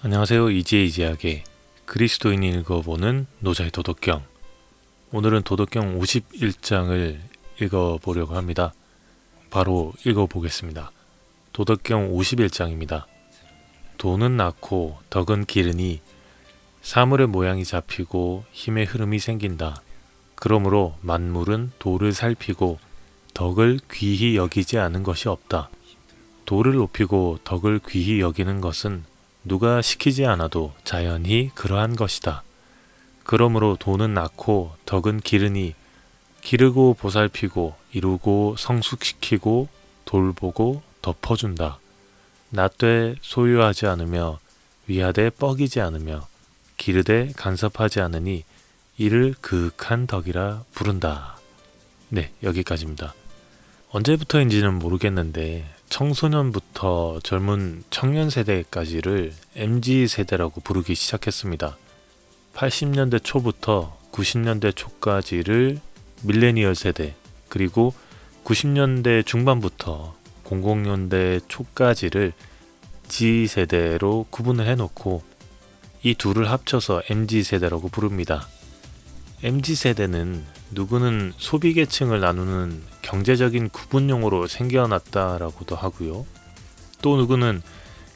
안녕하세요. 이지의 이지하게 그리스도인이 읽어보는 노자의 도덕경. 오늘은 도덕경 51장을 읽어보려고 합니다. 바로 읽어보겠습니다. 도덕경 51장입니다. 돈은 낳고 덕은 기르니 사물의 모양이 잡히고 힘의 흐름이 생긴다. 그러므로 만물은 도를 살피고 덕을 귀히 여기지 않은 것이 없다. 도를 높이고 덕을 귀히 여기는 것은 누가 시키지 않아도 자연히 그러한 것이다. 그러므로 돈은 낳고 덕은 기르니 기르고 보살피고 이루고 성숙시키고 돌보고 덮어준다. 낳되 소유하지 않으며 위하되 뻐기지 않으며 기르되 간섭하지 않으니 이를 그윽한 덕이라 부른다. 네, 여기까지입니다. 언제부터인지는 모르겠는데 청소년부터 젊은 청년 세대까지를 MZ 세대라고 부르기 시작했습니다. 80년대 초부터 90년대 초까지를 밀레니얼 세대, 그리고 90년대 중반부터 00년대 초까지를 Z 세대로 구분을 해놓고 이 둘을 합쳐서 MZ 세대라고 부릅니다. MZ 세대는 누구는 소비 계층을 나누는 경제적인 구분용으로 생겨났다라고도 하고요. 또 누구는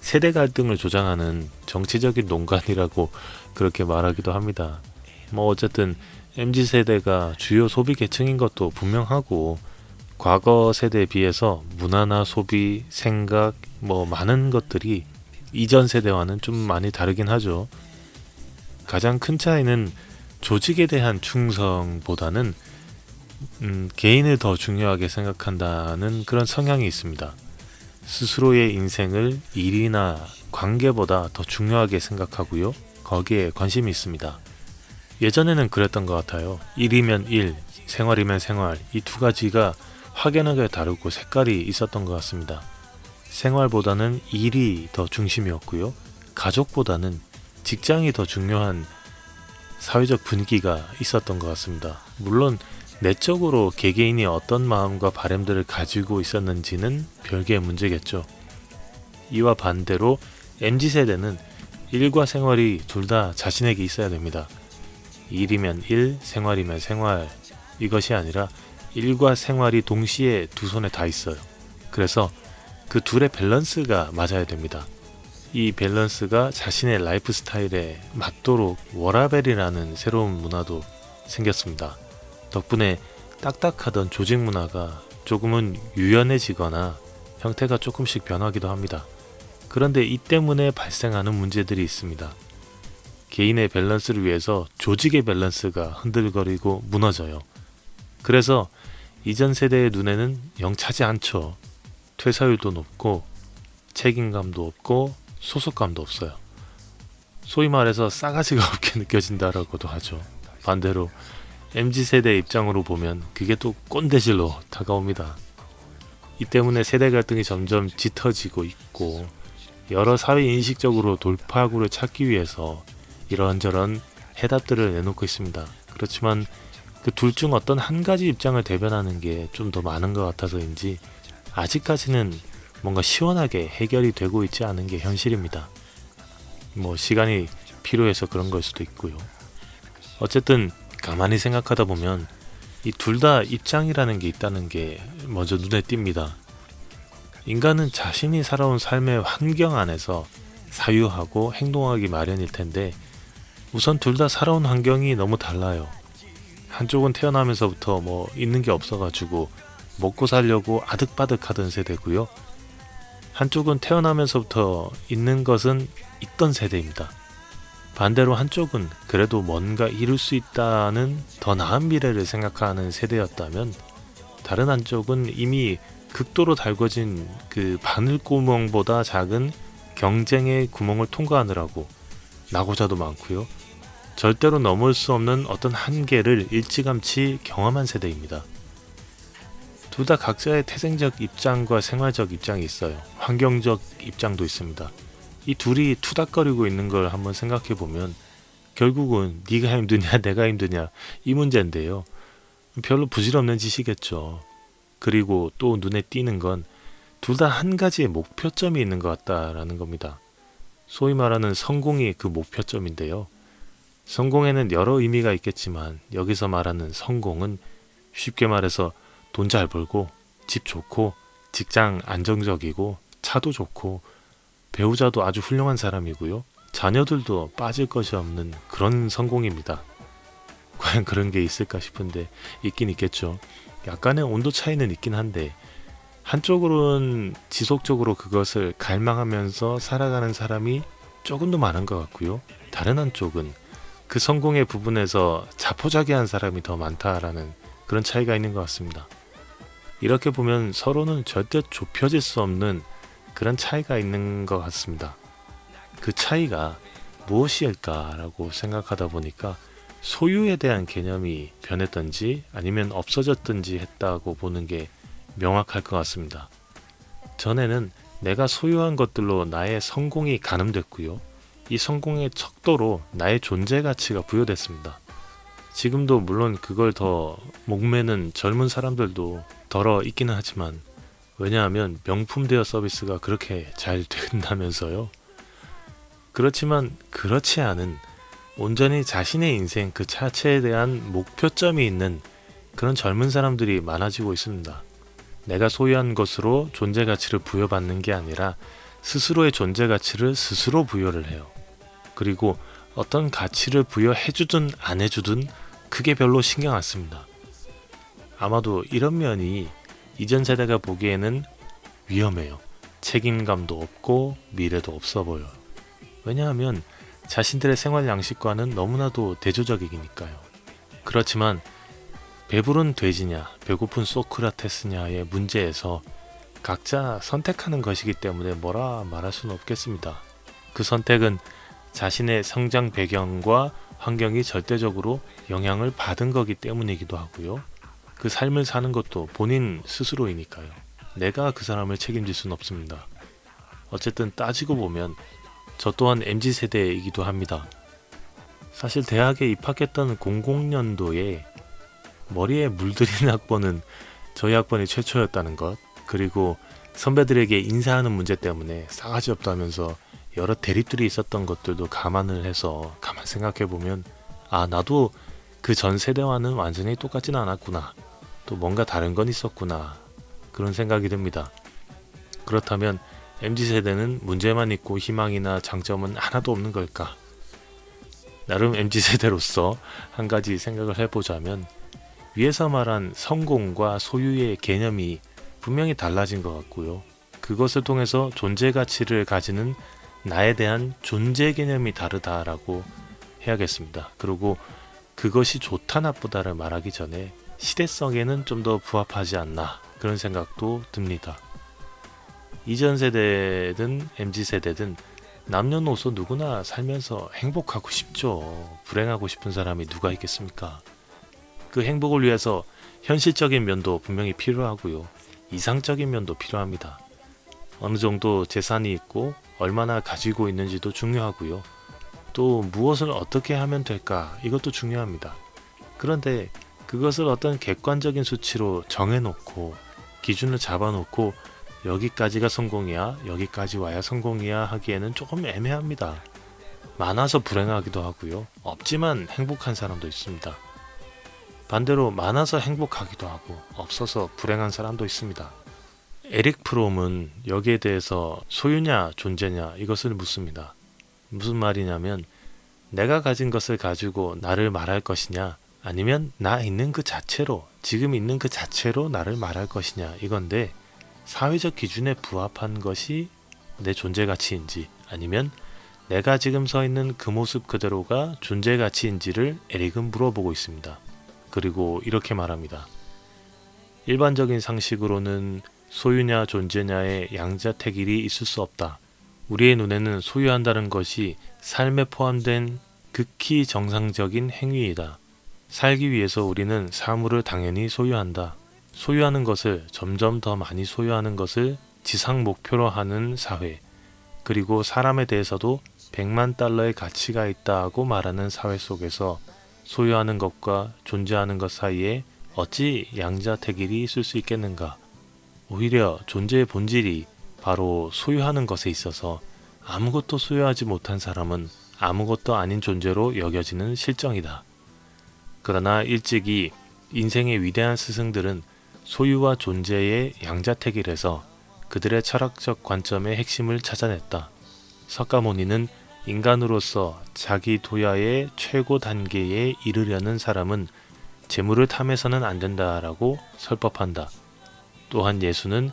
세대 갈등을 조장하는 정치적인 농간이라고 그렇게 말하기도 합니다. 뭐 어쨌든 MZ 세대가 주요 소비 계층인 것도 분명하고 과거 세대에 비해서 문화나 소비, 생각 뭐 많은 것들이 이전 세대와는 좀 많이 다르긴 하죠. 가장 큰 차이는 조직에 대한 충성보다는 음, 개인을 더 중요하게 생각한다는 그런 성향이 있습니다. 스스로의 인생을 일이나 관계보다 더 중요하게 생각하고요. 거기에 관심이 있습니다. 예전에는 그랬던 것 같아요. 일이면 일, 생활이면 생활. 이 두 가지가 확연하게 다르고 색깔이 있었던 것 같습니다. 생활보다는 일이 더 중심이었고요. 가족보다는 직장이 더 중요한 사회적 분위기가 있었던 것 같습니다. 물론 내적으로 개개인이 어떤 마음과 바램들을 가지고 있었는지는 별개의 문제겠죠. 이와 반대로 MZ 세대는 일과 생활이 둘 다 자신에게 있어야 됩니다. 일이면 일, 생활이면 생활 이것이 아니라 일과 생활이 동시에 두 손에 다 있어요. 그래서 그 둘의 밸런스가 맞아야 됩니다. 이 밸런스가 자신의 라이프 스타일에 맞도록 워라벨이라는 새로운 문화도 생겼습니다. 덕분에 딱딱하던 조직 문화가 조금은 유연해지거나 형태가 조금씩 변하기도 합니다. 그런데 이 때문에 발생하는 문제들이 있습니다. 개인의 밸런스를 위해서 조직의 밸런스가 흔들거리고 무너져요. 그래서 이전 세대의 눈에는 영 차지 않죠. 퇴사율도 높고 책임감도 없고 소속감도 없어요. 소위 말해서 싸가지가 없게 느껴진다라고도 하죠. 반대로 MZ 세대 입장으로 보면 그게 또 꼰대질로 다가옵니다. 이 때문에 세대 갈등이 점점 짙어지고 있고 여러 사회 인식적으로 돌파구를 찾기 위해서 이런저런 해답들을 내놓고 있습니다. 그렇지만 그 둘 중 어떤 한 가지 입장을 대변하는 게 좀 더 많은 것 같아서인지 아직까지는 뭔가 시원하게 해결이 되고 있지 않은 게 현실입니다. 뭐 시간이 필요해서 그런 걸 수도 있고요. 어쨌든 가만히 생각하다 보면 이 둘 다 입장이라는 게 있다는 게 먼저 눈에 띕니다. 인간은 자신이 살아온 삶의 환경 안에서 사유하고 행동하기 마련일 텐데 우선 둘 다 살아온 환경이 너무 달라요. 한쪽은 태어나면서부터 뭐 있는 게 없어가지고 먹고 살려고 아득바득 하던 세대고요. 한쪽은 태어나면서부터 있는 것은 있던 세대입니다. 반대로 한쪽은 그래도 뭔가 이룰 수 있다는 더 나은 미래를 생각하는 세대였다면 다른 한쪽은 이미 극도로 달궈진 그 바늘구멍보다 작은 경쟁의 구멍을 통과하느라고 낙오자도 많고요. 절대로 넘을 수 없는 어떤 한계를 일찌감치 경험한 세대입니다. 둘 다 각자의 태생적 입장과 생활적 입장이 있어요. 환경적 입장도 있습니다. 이 둘이 투닥거리고 있는 걸 한번 생각해 보면 결국은 네가 힘드냐 내가 힘드냐 이 문제인데요. 별로 부질없는 짓이겠죠. 그리고 또 눈에 띄는 건 둘 다 한 가지의 목표점이 있는 것 같다라는 겁니다. 소위 말하는 성공이 그 목표점인데요. 성공에는 여러 의미가 있겠지만 여기서 말하는 성공은 쉽게 말해서 돈 잘 벌고 집 좋고 직장 안정적이고 차도 좋고 배우자도 아주 훌륭한 사람이고요. 자녀들도 빠질 것이 없는 그런 성공입니다. 과연 그런 게 있을까 싶은데 있긴 있겠죠. 약간의 온도 차이는 있긴 한데 한쪽으로는 지속적으로 그것을 갈망하면서 살아가는 사람이 조금 더 많은 것 같고요. 다른 한쪽은 그 성공의 부분에서 자포자기한 사람이 더 많다라는 그런 차이가 있는 것 같습니다. 이렇게 보면 서로는 절대 좁혀질 수 없는 그런 차이가 있는 것 같습니다. 그 차이가 무엇일까라고 생각하다 보니까 소유에 대한 개념이 변했던지 아니면 없어졌던지 했다고 보는 게 명확할 것 같습니다. 전에는 내가 소유한 것들로 나의 성공이 가늠됐고요. 이 성공의 척도로 나의 존재 가치가 부여됐습니다. 지금도 물론 그걸 더 목매는 젊은 사람들도 덜어 있기는 하지만 왜냐하면 명품 대여 서비스가 그렇게 잘 된다면서요. 그렇지만 그렇지 않은 온전히 자신의 인생 그 자체에 대한 목표점이 있는 그런 젊은 사람들이 많아지고 있습니다. 내가 소유한 것으로 존재 가치를 부여받는 게 아니라 스스로의 존재 가치를 스스로 부여를 해요. 그리고 어떤 가치를 부여해주든 안 해주든 크게 별로 신경 안 씁니다. 아마도 이런 면이 이전 세대가 보기에는 위험해요. 책임감도 없고 미래도 없어 보여요. 왜냐하면 자신들의 생활 양식과는 너무나도 대조적이니까요. 그렇지만 배부른 돼지냐, 배고픈 소크라테스냐의 문제에서 각자 선택하는 것이기 때문에 뭐라 말할 수는 없겠습니다. 그 선택은 자신의 성장 배경과 환경이 절대적으로 영향을 받은 거기 때문이기도 하고요. 그 삶을 사는 것도 본인 스스로이니까요. 내가 그 사람을 책임질 수는 없습니다. 어쨌든 따지고 보면 저 또한 MZ 세대이기도 합니다. 사실 대학에 입학했던 00년도에 머리에 물들인 학번은 저희 학번이 최초였다는 것, 그리고 선배들에게 인사하는 문제 때문에 싸가지 없다면서 여러 대립들이 있었던 것들도 감안을 해서 가만 생각해 보면 아 나도 그 전 세대와는 완전히 똑같지는 않았구나 또 뭔가 다른 건 있었구나 그런 생각이 듭니다. 그렇다면 MZ 세대는 문제만 있고 희망이나 장점은 하나도 없는 걸까? 나름 MZ 세대로서 한 가지 생각을 해보자면 위에서 말한 성공과 소유의 개념이 분명히 달라진 것 같고요. 그것을 통해서 존재 가치를 가지는 나에 대한 존재 개념이 다르다라고 해야겠습니다. 그리고 그것이 좋다 나쁘다를 말하기 전에 시대성에는 좀 더 부합하지 않나 그런 생각도 듭니다. 이전 세대든 MZ 세대든 남녀노소 누구나 살면서 행복하고 싶죠. 불행하고 싶은 사람이 누가 있겠습니까? 그 행복을 위해서 현실적인 면도 분명히 필요하고요. 이상적인 면도 필요합니다. 어느 정도 재산이 있고 얼마나 가지고 있는지도 중요하고요. 또 무엇을 어떻게 하면 될까 이것도 중요합니다. 그런데 그것을 어떤 객관적인 수치로 정해놓고 기준을 잡아놓고 여기까지가 성공이야, 여기까지 와야 성공이야 하기에는 조금 애매합니다. 많아서 불행하기도 하고요. 없지만 행복한 사람도 있습니다. 반대로 많아서 행복하기도 하고 없어서 불행한 사람도 있습니다. 에릭 프롬은 여기에 대해서 소유냐 존재냐 이것을 묻습니다. 무슨 말이냐면 내가 가진 것을 가지고 나를 말할 것이냐 아니면 나 있는 그 자체로 지금 있는 그 자체로 나를 말할 것이냐 이건데 사회적 기준에 부합한 것이 내 존재 가치인지 아니면 내가 지금 서 있는 그 모습 그대로가 존재 가치인지를 에릭은 물어보고 있습니다. 그리고 이렇게 말합니다. 일반적인 상식으로는 소유냐 존재냐의 양자택일이 있을 수 없다. 우리의 눈에는 소유한다는 것이 삶에 포함된 극히 정상적인 행위이다. 살기 위해서 우리는 사물을 당연히 소유한다. 소유하는 것을 점점 더 많이 소유하는 것을 지상 목표로 하는 사회, 그리고 사람에 대해서도 100만 달러의 가치가 있다고 말하는 사회 속에서 소유하는 것과 존재하는 것 사이에 어찌 양자택일이 있을 수 있겠는가? 오히려 존재의 본질이 바로 소유하는 것에 있어서 아무것도 소유하지 못한 사람은 아무것도 아닌 존재로 여겨지는 실정이다. 그러나 일찍이 인생의 위대한 스승들은 소유와 존재의 양자택일에서 그들의 철학적 관점의 핵심을 찾아냈다. 석가모니는 인간으로서 자기 도야의 최고 단계에 이르려는 사람은 재물을 탐해서는 안 된다라고 설법한다. 또한 예수는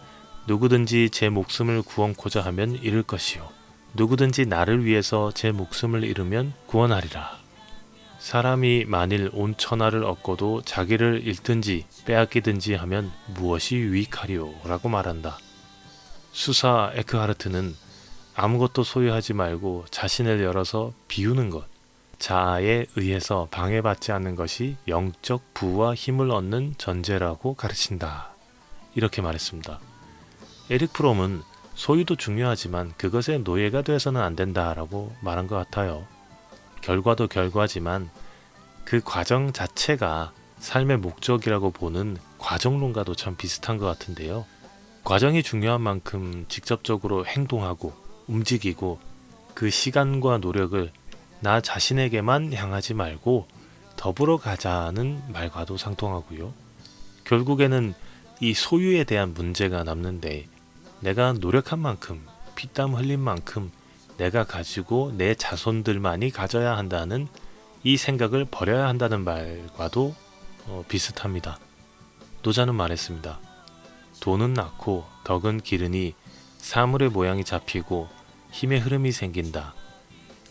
누구든지 제 목숨을 구원코자 하면 잃을 것이요. 누구든지 나를 위해서 제 목숨을 잃으면 구원하리라. 사람이 만일 온 천하를 얻고도 자기를 잃든지 빼앗기든지 하면 무엇이 유익하리요? 라고 말한다. 수사 에크하르트는 아무것도 소유하지 말고 자신을 열어서 비우는 것, 자아에 의해서 방해받지 않는 것이 영적 부와 힘을 얻는 전제라고 가르친다. 이렇게 말했습니다. 에릭 프롬은 소유도 중요하지만 그것의 노예가 돼서는 안 된다라고 말한 것 같아요. 결과도 결과지만 그 과정 자체가 삶의 목적이라고 보는 과정론과도 참 비슷한 것 같은데요. 과정이 중요한 만큼 직접적으로 행동하고 움직이고 그 시간과 노력을 나 자신에게만 향하지 말고 더불어 가자는 말과도 상통하고요. 결국에는 이 소유에 대한 문제가 남는데 내가 노력한 만큼 피땀 흘린 만큼 내가 가지고 내 자손들만이 가져야 한다는 이 생각을 버려야 한다는 말과도 어, 비슷합니다. 노자는 말했습니다. 돈은 낳고 덕은 기르니 사물의 모양이 잡히고 힘의 흐름이 생긴다.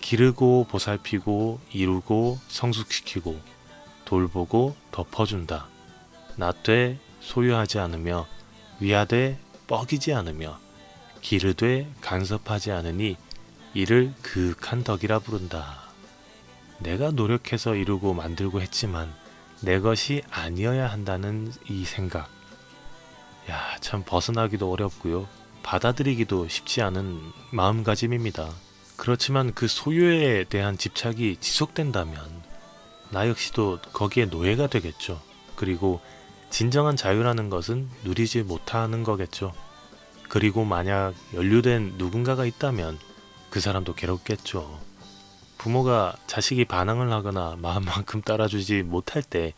기르고 보살피고 이루고 성숙시키고 돌보고 덮어준다. 낫되 소유하지 않으며 위하되 뻐기지 않으며 기르되 간섭하지 않으니 이를 그윽한 덕이라 부른다. 내가 노력해서 이루고 만들고 했지만 내 것이 아니어야 한다는 이 생각. 야, 참 벗어나기도 어렵고요. 받아들이기도 쉽지 않은 마음가짐입니다. 그렇지만 그 소유에 대한 집착이 지속된다면 나 역시도 거기에 노예가 되겠죠. 그리고 진정한 자유라는 것은 누리지 못하는 거겠죠. 그리고 만약 연루된 누군가가 있다면 그 사람도 괴롭겠죠. 부모가 자식이 반항을 하거나 마음만큼 따라주지 못할 때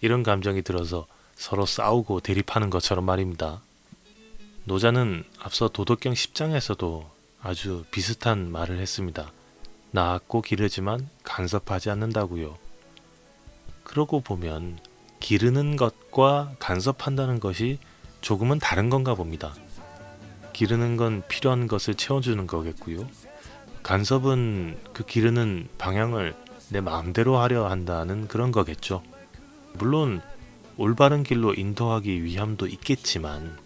이런 감정이 들어서 서로 싸우고 대립하는 것처럼 말입니다. 노자는 앞서 도덕경 10장에서도 아주 비슷한 말을 했습니다. 낳았고 기르지만 간섭하지 않는다고요. 그러고 보면 기르는 것과 간섭한다는 것이 조금은 다른 건가 봅니다. 기르는 건 필요한 것을 채워주는 거겠고요. 간섭은 그 기르는 방향을 내 마음대로 하려 한다는 그런 거겠죠. 물론 올바른 길로 인도하기 위함도 있겠지만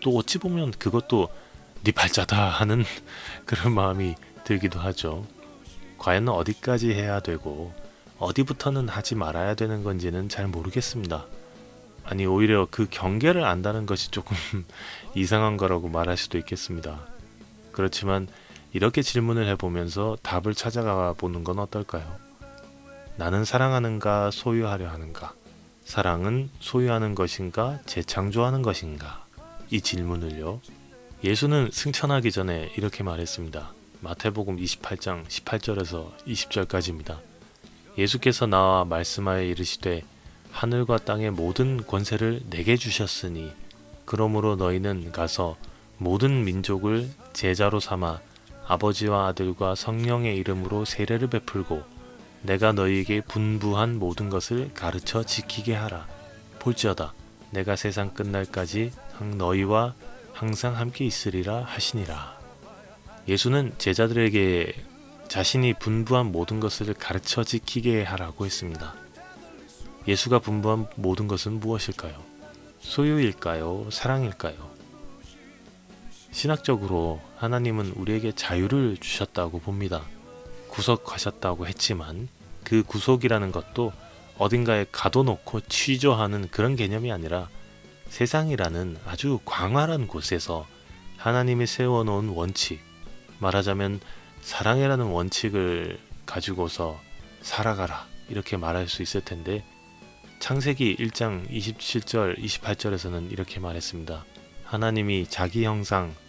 또 어찌 보면 그것도 네 발자다 하는 그런 마음이 들기도 하죠. 과연 어디까지 해야 되고 어디부터는 하지 말아야 되는 건지는 잘 모르겠습니다. 아니 오히려 그 경계를 안다는 것이 조금 이상한 거라고 말할 수도 있겠습니다. 그렇지만 이렇게 질문을 해보면서 답을 찾아가 보는 건 어떨까요? 나는 사랑하는가 소유하려 하는가? 사랑은 소유하는 것인가 재창조하는 것인가? 이 질문을요. 예수는 승천하기 전에 이렇게 말했습니다. 마태복음 28장 18절에서 20절까지입니다. 예수께서 나와 말씀하여 이르시되 하늘과 땅의 모든 권세를 내게 주셨으니 그러므로 너희는 가서 모든 민족을 제자로 삼아 아버지와 아들과 성령의 이름으로 세례를 베풀고 내가 너희에게 분부한 모든 것을 가르쳐 지키게 하라. 볼지어다 내가 세상 끝날까지 너희와 항상 함께 있으리라 하시니라. 예수는 제자들에게 자신이 분부한 모든 것을 가르쳐 지키게 하라고 했습니다. 예수가 분부한 모든 것은 무엇일까요? 소유일까요? 사랑일까요? 신학적으로 하나님은 우리에게 자유를 주셨다고 봅니다. 구속하셨다고 했지만 그 구속이라는 것도 어딘가에 가둬놓고 취조하는 그런 개념이 아니라 세상이라는 아주 광활한 곳에서 하나님이 세워놓은 원칙, 말하자면 사랑이라는 원칙을 가지고서 살아가라 이렇게 말할 수 있을 텐데 창세기 1장 27절 28절에서는 이렇게 말했습니다. 하나님이 자기 형상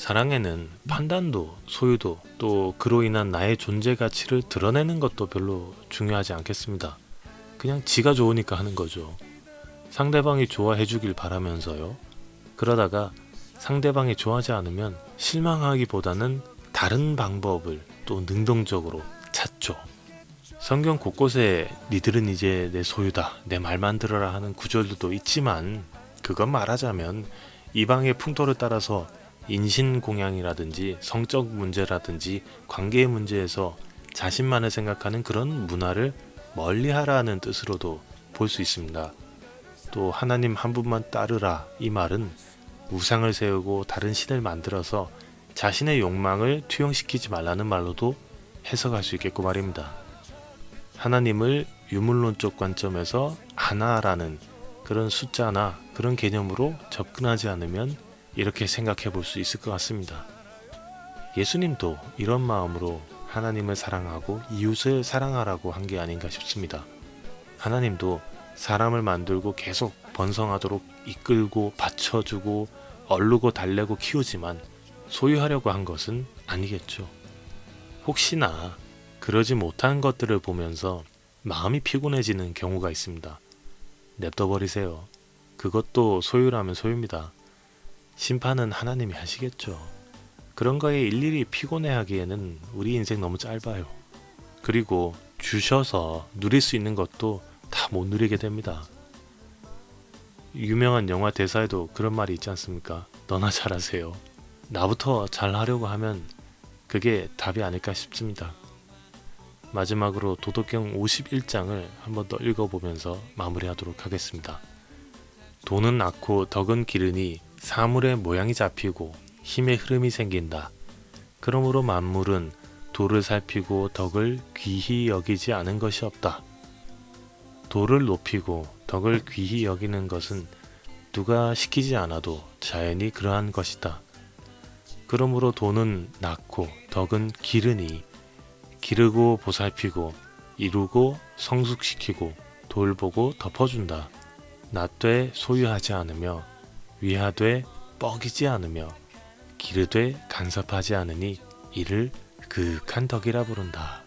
사랑에는 판단도 소유도 또 그로 인한 나의 존재 가치를 드러내는 것도 별로 중요하지 않겠습니다. 그냥 지가 좋으니까 하는 거죠. 상대방이 좋아해 주길 바라면서요. 그러다가 상대방이 좋아하지 않으면 실망하기보다는 다른 방법을 또 능동적으로 찾죠. 성경 곳곳에 니들은 이제 내 소유다, 내 말만 들어라 하는 구절도 있지만 그건 말하자면 이방의 풍토를 따라서 인신공양이라든지 성적 문제라든지 관계의 문제에서 자신만을 생각하는 그런 문화를 멀리 하라는 뜻으로도 볼 수 있습니다. 또 하나님 한 분만 따르라 이 말은 우상을 세우고 다른 신을 만들어서 자신의 욕망을 투영시키지 말라는 말로도 해석할 수 있겠고 말입니다. 하나님을 유물론적 관점에서 하나라는 그런 숫자나 그런 개념으로 접근하지 않으면 이렇게 생각해 볼 수 있을 것 같습니다. 예수님도 이런 마음으로 하나님을 사랑하고 이웃을 사랑하라고 한 게 아닌가 싶습니다. 하나님도 사람을 만들고 계속 번성하도록 이끌고 받쳐주고 얼르고 달래고 키우지만 소유하려고 한 것은 아니겠죠. 혹시나 그러지 못한 것들을 보면서 마음이 피곤해지는 경우가 있습니다. 냅둬 버리세요. 그것도 소유라면 소유입니다. 심판은 하나님이 하시겠죠. 그런 거에 일일이 피곤해하기에는 우리 인생 너무 짧아요. 그리고 주셔서 누릴 수 있는 것도 다 못 누리게 됩니다. 유명한 영화 대사에도 그런 말이 있지 않습니까? 너나 잘하세요. 나부터 잘하려고 하면 그게 답이 아닐까 싶습니다. 마지막으로 도덕경 51장을 한 번 더 읽어보면서 마무리하도록 하겠습니다. 돈은 낳고 덕은 기르니 사물의 모양이 잡히고 힘의 흐름이 생긴다. 그러므로 만물은 도를 살피고 덕을 귀히 여기지 않은 것이 없다. 도를 높이고 덕을 귀히 여기는 것은 누가 시키지 않아도 자연히 그러한 것이다. 그러므로 돈은 낳고 덕은 기르니 기르고 보살피고 이루고 성숙시키고 돌보고 덮어준다. 낫되 소유하지 않으며 위하되 뻐기지 않으며 기르되 간섭하지 않으니 이를 그윽한 덕이라 부른다.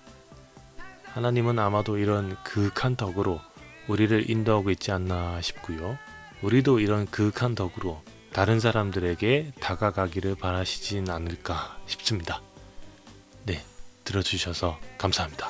하나님은 아마도 이런 그윽한 덕으로 우리를 인도하고 있지 않나 싶고요. 우리도 이런 그윽한 덕으로 다른 사람들에게 다가가기를 바라시진 않을까 싶습니다. 네, 들어주셔서 감사합니다.